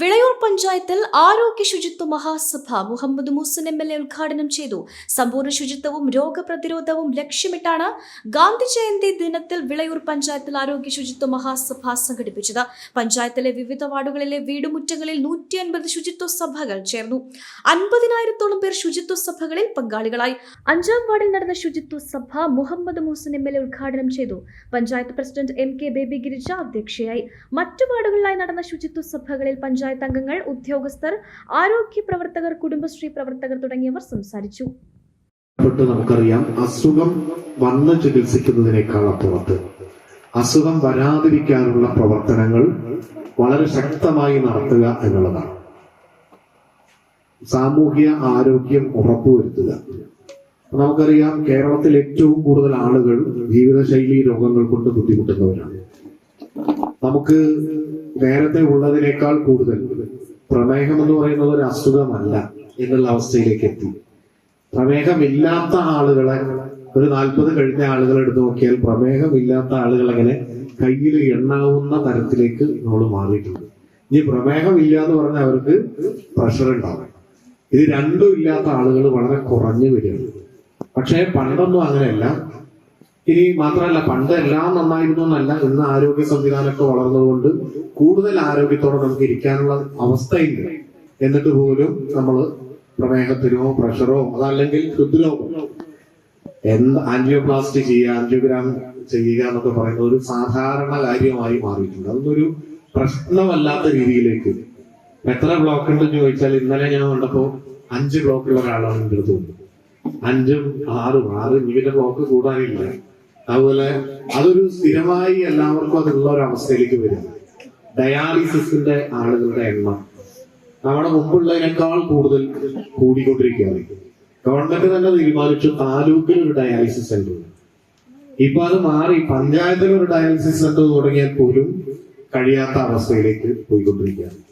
വിളയൂർ പഞ്ചായത്തിൽ ആരോഗ്യ ശുചിത്വ Mahasabha Muhammad Moosan M L A ഉദ്ഘാടനം ചെയ്തു. സമ്പൂർണ ശുചിത്വവും രോഗപ്രതിരോധവും ലക്ഷ്യമിട്ടാണ് ഗാന്ധി ജയന്തി ദിനത്തിൽ വിളയൂർ പഞ്ചായത്തിൽ ആരോഗ്യ ശുചിത്വ മഹാസഭ സംഘടിപ്പിച്ചത്. പഞ്ചായത്തിലെ വിവിധ വാർഡുകളിലെ വീടുമുറ്റങ്ങളിൽ നൂറ്റി അൻപത് ശുചിത്വ സഭകൾ ചേർന്നു. അൻപതിനായിരത്തോളം പേർ ശുചിത്വ സഭകളിൽ പങ്കാളികളായി. അഞ്ചാം വാർഡിൽ നടന്ന ശുചിത്വ സഭ Muhammad Moosan M L A ഉദ്ഘാടനം ചെയ്തു. Panchayat president M K Baby Girija അധ്യക്ഷയായി. മറ്റു വാർഡുകളിലായി നടന്ന ശുചിത്വ സഭകളിൽ പഞ്ചായത്ത് അംഗങ്ങൾ ഉദ്യോഗസ്ഥർ ആരോഗ്യ പ്രവർത്തകർ കുടുംബശ്രീ പ്രവർത്തകർ തുടങ്ങിയവർ സംസാരിച്ചു. നമുക്കറിയാം അസുഖം വന്ന് ചികിത്സിക്കുന്നതിനേക്കാൾ അപ്പുറത്ത്. അസുഖം വരാതിരിക്കാനുള്ള പ്രവർത്തനങ്ങൾ വളരെ ശക്തമായി നടത്തുക എന്നുള്ളതാണ്. സാമൂഹ്യ ആരോഗ്യം ഉറപ്പുവരുത്തുക. നമുക്കറിയാം കേരളത്തിൽ ഏറ്റവും കൂടുതൽ ആളുകൾ ജീവിതശൈലി രോഗങ്ങൾ കൊണ്ട് ബുദ്ധിമുട്ടുന്നവരാണ്. നമുക്ക് നേരത്തെ ഉള്ളതിനേക്കാൾ കൂടുതൽ പ്രമേഹം എന്ന് പറയുന്നത് ഒരു അസുഖമല്ല എന്നുള്ള അവസ്ഥയിലേക്ക് എത്തി. പ്രമേഹമില്ലാത്ത ആളുകളെ ഒരു നാൽപ്പത് കഴിഞ്ഞ ആളുകൾ എടുത്തു നോക്കിയാൽ പ്രമേഹമില്ലാത്ത ആളുകൾ അങ്ങനെ കയ്യിൽ എണ്ണാവുന്ന തരത്തിലേക്ക് നമ്മൾ മാറിയിട്ടുണ്ട്. ഇനി പ്രമേഹമില്ല എന്ന് പറഞ്ഞാൽ അവർക്ക് പ്രഷർ ഉണ്ടാവും. ഇത് രണ്ടും ഇല്ലാത്ത ആളുകൾ വളരെ കുറഞ്ഞു വരികയാണ്. പക്ഷേ പണ്ടൊന്നും അങ്ങനെയല്ല. ഇനി മാത്രമല്ല പണ്ട് എല്ലാം നന്നായിരുന്നു എന്നല്ല ഇന്ന് ആരോഗ്യ സംവിധാനമൊക്കെ വളർന്നതുകൊണ്ട് കൂടുതൽ ആരോഗ്യത്തോടെ നമുക്ക് ഇരിക്കാനുള്ള അവസ്ഥയില്ല. എന്നിട്ട് പോലും നമ്മൾ പ്രമേഹത്തിനോ പ്രഷറോ അതല്ലെങ്കിൽ ഹൃദ്രോഗം എന്ത് ആൻജിയോപ്ലാസ്റ്റി ചെയ്യുക ആൻജിയോഗ്രാം ചെയ്യുക എന്നൊക്കെ പറയുന്നത് ഒരു സാധാരണ കാര്യമായി മാറിയിട്ടുണ്ട്. അതൊന്നൊരു പ്രശ്നമല്ലാത്ത രീതിയിലേക്ക്. എത്ര ബ്ലോക്ക് ഉണ്ടെന്ന് ചോദിച്ചാൽ ഇന്നലെ ഞാൻ കണ്ടപ്പോ അഞ്ച് ബ്ലോക്കുള്ള ഒരാളാണ് എന്റെ അടുത്ത് അഞ്ചും ആറും ആറ് ഇവരുടെ ബ്ലോക്ക് കൂടാനില്ല. അതുപോലെ അതൊരു സ്ഥിരമായി എല്ലാവർക്കും അതുള്ള ഒരു അവസ്ഥയിലേക്ക് വരും. ഡയാലിസിസിന്റെ ആളുകളുടെ എണ്ണം. നമ്മുടെ മുമ്പുള്ളതിനേക്കാൾ കൂടുതൽ കൂടിക്കൊണ്ടിരിക്കുകയാണ്. ഗവൺമെന്റ് തന്നെ തീരുമാനിച്ചു താലൂക്കിൽ ഒരു ഡയാലിസിസ് സെന്റർ. ഇപ്പൊ അത് മാറി പഞ്ചായത്തിൽ ഒരു ഡയാലിസിസ് സെന്റർ തുടങ്ങിയാൽ പോലും കഴിയാത്ത അവസ്ഥയിലേക്ക് പോയിക്കൊണ്ടിരിക്കുകയാണ്.